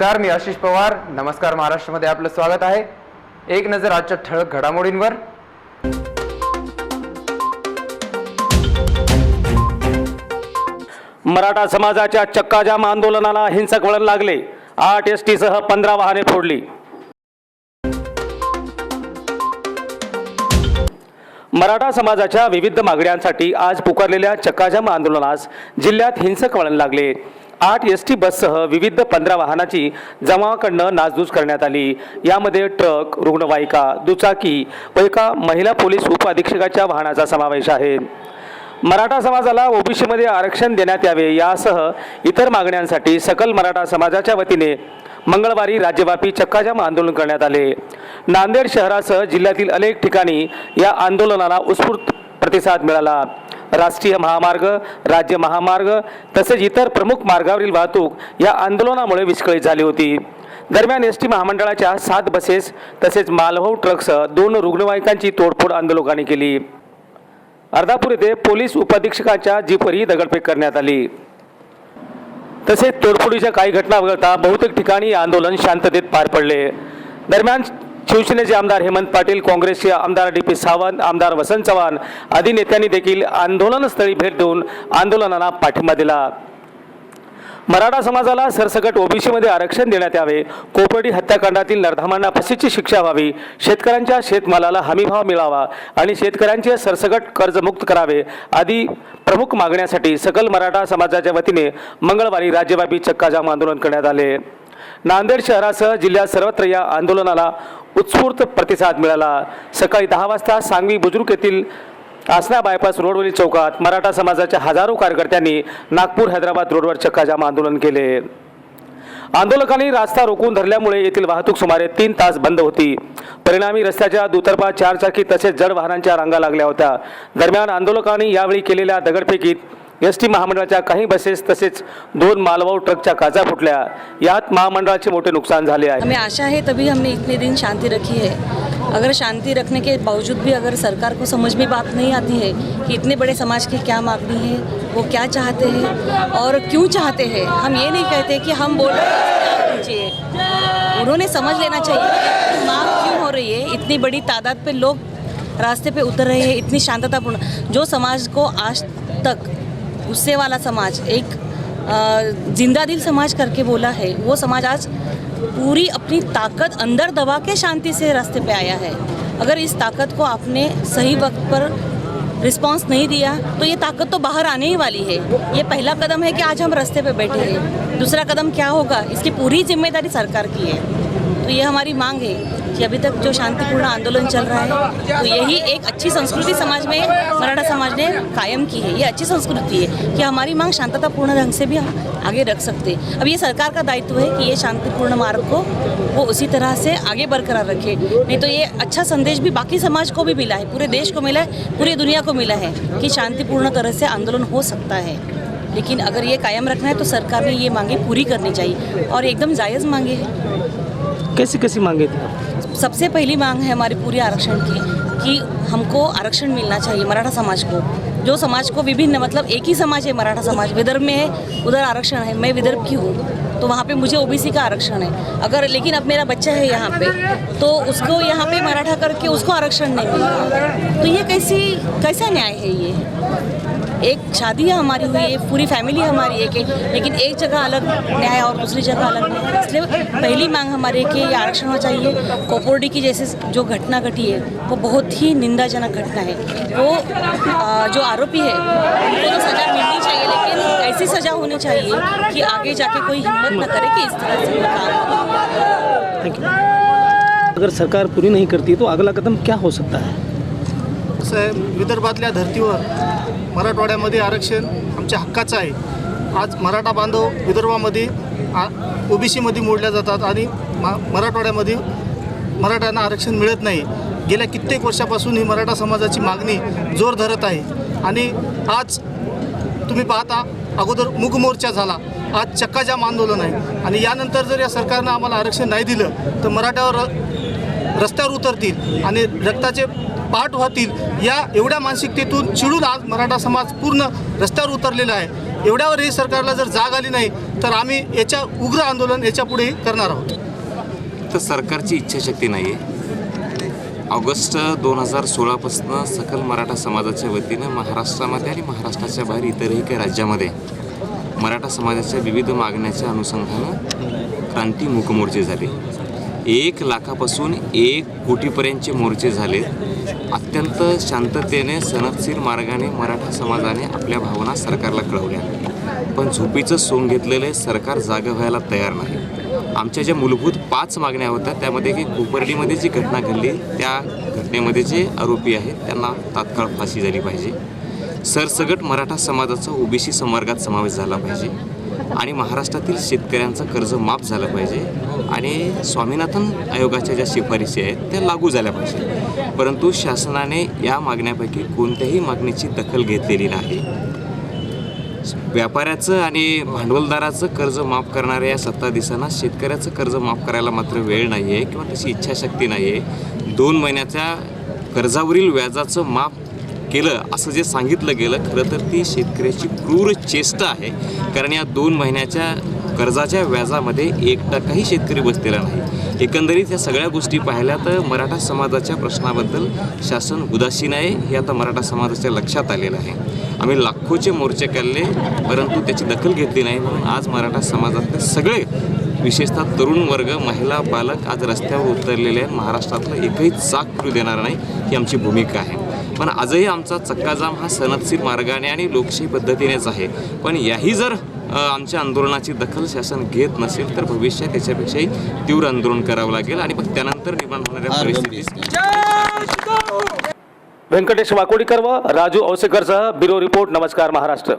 नमस्कार मी आशिष पवार. नमस्कार महाराष्ट्रामध्ये आपलं स्वागत आहे. एक नजर आजच्या ठळक घडामोडींवर. मराठा समाजाच्या चक्काजाम आंदोलनाला हिंसक वळण लागले. आठ एस टीसह पंधरा वाहने फोडली. मराठा समाजाच्या विविध मागण्यांसाठी आज पुकारलेल्या चक्काजाम आंदोलनास जिल्ह्यात हिंसक वळण लागले. आठ एस टी बससह विविध पंधरा वाहनाची जमावाकडनं नासधूस करण्यात आली. यामध्ये ट्रक रुग्णवाहिका दुचाकी व एका महिला पोलीस उपअधीक्षकाच्या वाहनाचा समावेश आहे. मराठा समाजाला ओबीसीमध्ये आरक्षण देण्यात यावे यासह इतर मागण्यांसाठी सकल मराठा समाजाच्या वतीने मंगळवारी राज्यव्यापी चक्काजाम आंदोलन करण्यात आले. नांदेड शहरासह जिल्ह्यातील अनेक ठिकाणी या आंदोलनाला उत्स्फूर्त प्रतिसाद मिळाला. राष्ट्रीय महामार्ग राज्य महामार्ग तसेच इतर प्रमुख मार्गावरील वाहतूक या आंदोलनामुळे विस्कळीत झाली होती. दरम्यान एस टी महामंडळाच्या सात बसेस तसेच मालवाहू ट्रकसह दोन रुग्णवाहिकांची तोडफोड आंदोलकांनी केली. अर्धापूर येथे पोलीस उपाधीक्षकाच्या जीपवरही दगडफेक करण्यात आली. तसेच तोडफोडीच्या काही घटना वगळता बहुतेक ठिकाणी आंदोलन शांततेत पार पडले. दरम्यान शिवसेनेचे आमदार हेमंत पाटील काँग्रेसचे आमदार डी पी सावंत आमदार वसंत चव्हाण आदी नेत्यांनी देखील आंदोलनस्थळी भेट देऊन आंदोलनाला पाठिंबा दिला. मराठा समाजाला सरसकट ओबीसीमध्ये आरक्षण देण्यात यावे कोपर्डी हत्याकांडातील नरधामांना फाशीची शिक्षा व्हावी शेतकऱ्यांच्या शेतमालाला हमीभाव मिळावा आणि शेतकऱ्यांचे सरसकट कर्जमुक्त करावे आदी प्रमुख मागण्यासाठी सकल मराठा समाजाच्या वतीने मंगळवारी राज्यव्यापी चक्काजाम आंदोलन करण्यात आले. नांदेड शहरासह जिल्ह्यात सर्वत्र या आंदोलनाला उत्स्फूर्त प्रतिसाद मिळाला. सकाळी दहा वाजता सांगवी बुजुर्ग येथील आसना बायपास रोडवरील चौकात मराठा समाजाच्या हजारो कार्यकर्त्यांनी नागपूर हैदराबाद रोडवर चक्काजाम आंदोलन केले. आंदोलकांनी रास्ता रोखून धरल्यामुळे येथील वाहतूक सुमारे तीन तास बंद होती. परिणामी रस्त्याच्या दुतर्फा चारचाकी तसेच जड वाहनांच्या रांगा लागल्या होत्या. दरम्यान आंदोलकांनी यावेळी केलेल्या दगडफेकीत एस टी महामंडळाच्या काही बसेस तसेच दोन मालवाहू ट्रकच्या काचा फुटल्या. यात महामंडळाचे मोठे नुकसान झाले आहे. हमें आशा है तभी हमने इतने दिन शांति रखी है. अगर शांति रखने के बावजूद भी अगर सरकार को समझ में बात नहीं आती है कि इतने बड़े समाज की क्या मांगनी है वो क्या चाहते हैं और क्यों चाहते हैं हम ये नहीं कहते कि हम बोल रहे हैं कीजिए। उन्होंने समझ लेना चाहिए कि मांग क्यों हो रही है। इतनी बड़ी तादाद पे लोग रास्ते पे उतर रहे हैं इतनी शांततापूर्ण जो समाज को आज तक गुस्से वाला समाज, एक ज़िंदा दिल समाज करके बोला है, वो समाज आज पूरी अपनी ताकत अंदर दबा के शांति से रास्ते पे आया है। अगर इस ताकत को आपने सही वक्त पर रिस्पांस नहीं दिया तो ये ताकत तो बाहर आने ही वाली है। ये पहला कदम है कि आज हम रास्ते पे बैठे हैं। दूसरा कदम क्या होगा? इसकी पूरी ज़िम्मेदारी सरकार की है। तो ये हमारी मांग है। कि अभी तक जो शांतिपूर्ण आंदोलन चल रहा है तो यही एक अच्छी संस्कृति समाज में, मराठा समाज ने कायम की है। ये अच्छी संस्कृति है कि हमारी मांग शांततापूर्ण ढंग से भी हम आगे रख सकते अब ये सरकार का दायित्व है कि ये शांतिपूर्ण मार्ग को, वो उसी तरह से आगे बरकरार रखे। नहीं तो ये अच्छा संदेश भी बाकी समाज को भी मिला है, पूरे देश को मिला है, पूरी दुनिया को मिला है कि शांतिपूर्ण तरह से आंदोलन हो सकता है। लेकिन अगर ये कायम रखना है तो सरकार ने ये मांगे पूरी करनी चाहिए और एकदम जायज़ मांगे हैं। कैसी कैसी मांगे थी? सबसे पहली मांग है हमारी पूरी आरक्षण की, कि हमको आरक्षण मिलना चाहिए मराठा समाज को। जो समाज को विभिन्न मतलब एक ही समाज है मराठा समाज, विदर्भ में है, उधर आरक्षण है, मैं विदर्भ की हूँ। तो वहाँ पे मुझे ओबीसी का आरक्षण है। अगर लेकिन अब मेरा बच्चा है यहाँ पे तो उसको यहाँ पे मराठा करके उसको आरक्षण नहीं मिल। तो ये कैसी, कैसा न्याय है ये? एक शादी हमारी हुई है पूरी फैमिली हमारी एक है, लेकिन एक जगह अलग न्याय और दूसरी जगह अलग न्याय। इसलिए पहली मांग हमारी कि ये आरक्षण होना चाहिए। कोपोर्डी की जैसे जो घटना घटी है, वो बहुत ही निंदाजनक घटना है। वो जो आरोपी है, उनको तो सज़ा मिलनी चाहिए ऐसी सज़ा होनी चाहिए कि आगे जाके कोई हिम्मत न करे कि इस तरह से काम। थैंक यू अगर सरकार पूरी नहीं करती तो अगला कदम क्या हो सकता है? कसं आहे विदर्भातल्या धर्तीवर मराठवाड्यामध्ये आरक्षण आमच्या हक्काचं आहे. आज मराठा बांधव विदर्भामध्ये ओबीसीमध्ये मोडल्या जातात आणि मा मराठवाड्यामध्ये मराठ्यांना आरक्षण मिळत नाही. गेल्या कित्येक वर्षापासून ही मराठा समाजाची मागणी जोर धरत आहे. आणि आज तुम्ही पाहता अगोदर मूक मोर्चा झाला. आज चक्काजाम आंदोलन आहे. आणि यानंतर जर या सरकारनं आम्हाला आरक्षण नाही दिलं तर मराठ्यावर रस्त्यावर उतरतील आणि रक्ताचे पाठ होतील या एवढ्या मानसिकतेतून चिडून आज मराठा समाज पूर्ण रस्त्यावर उतरलेला आहे. एवढ्यावर हे सरकारला जर जाग आली नाही तर आम्ही याच्या उग्र आंदोलन याच्यापुढे करणार आहोत. तर सरकारची इच्छाशक्ती नाही आहे ऑगस्ट दोन हजार सोळापासून सकल मराठा समाजाच्या वतीनं महाराष्ट्रामध्ये आणि महाराष्ट्राच्या बाहेर इतरही काही राज्यामध्ये मराठा समाजाच्या विविध मागण्याच्या अनुषंगानं क्रांती मुखमोर्चे झाले. एक लाखापासून एक कोटीपर्यंतचे मोर्चे झाले अत्यंत शांततेने सनदशीर मार्गाने मराठा समाजाने आपल्या भावना सरकारला कळवल्या. पण झोपीचं सोंग घेतलेले सरकार जागं व्हायला तयार नाही. आमच्या ज्या मूलभूत पाच मागण्या होत्या त्यामध्ये की कोपर्डीमध्ये जी घटना घडली त्या घटनेमध्ये जे आरोपी आहेत त्यांना तात्काळ फाशी झाली पाहिजे. सरसगट मराठा समाजाचा ओबीसी संवर्गात समावेश झाला पाहिजे आणि महाराष्ट्रातील शेतकऱ्यांचं कर्ज माफ झालं पाहिजे आणि स्वामीनाथन आयोगाच्या ज्या शिफारशी आहेत त्या लागू झाल्या पाहिजे. परंतु शासनाने या मागण्यापैकी कोणत्याही मागणीची दखल घेतलेली नाही. व्यापाऱ्याचं आणि भांडवलदाराचं कर्ज माफ करणाऱ्या या सत्ताधीशांना शेतकऱ्याचं कर्ज माफ करायला मात्र वेळ नाही आहे किंवा तशी इच्छाशक्ती नाही आहे दोन महिन्याच्या कर्जावरील व्याजाचं माफ केलं असं जे सांगितलं गेलं खरं तर ती शेतकऱ्याची क्रूर चेष्टा आहे. कारण या दोन महिन्याच्या कर्जाच्या व्याजामध्ये एक टक्काही शेतकरी बसलेला नाही. एकंदरीत या सगळ्या गोष्टी पाहिल्या तर मराठा समाजाच्या प्रश्नाबद्दल शासन उदासीन आहे हे आता मराठा समाजाच्या लक्षात आलेलं आहे. आम्ही लाखोचे मोर्चे काढले परंतु त्याची दखल घेतली नाही म्हणून आज मराठा समाजातले सगळे विशेषतः तरुण वर्ग महिला बालक आज रस्त्यावर उतरलेले आहेत. महाराष्ट्रातलं एकही चाक फिरू देणार नाही ही आमची भूमिका आहे. पण आजही आमचा चक्काजाम हा सनदशीर मार्गाने आणि लोकशाही पद्धतीनेच आहे. पण याही जर आमच्या आंदोलनाची दखल शासन घेत नसेल तर भविष्यात त्याच्यापेक्षाही तीव्र आंदोलन करावं लागेल आणि मग त्यानंतर निर्माण होणाऱ्या परिस्थितीत व्यंकटेश वाकोडीकर व राजू औसेकरसह ब्युरो रिपोर्ट नमस्कार महाराष्ट्र.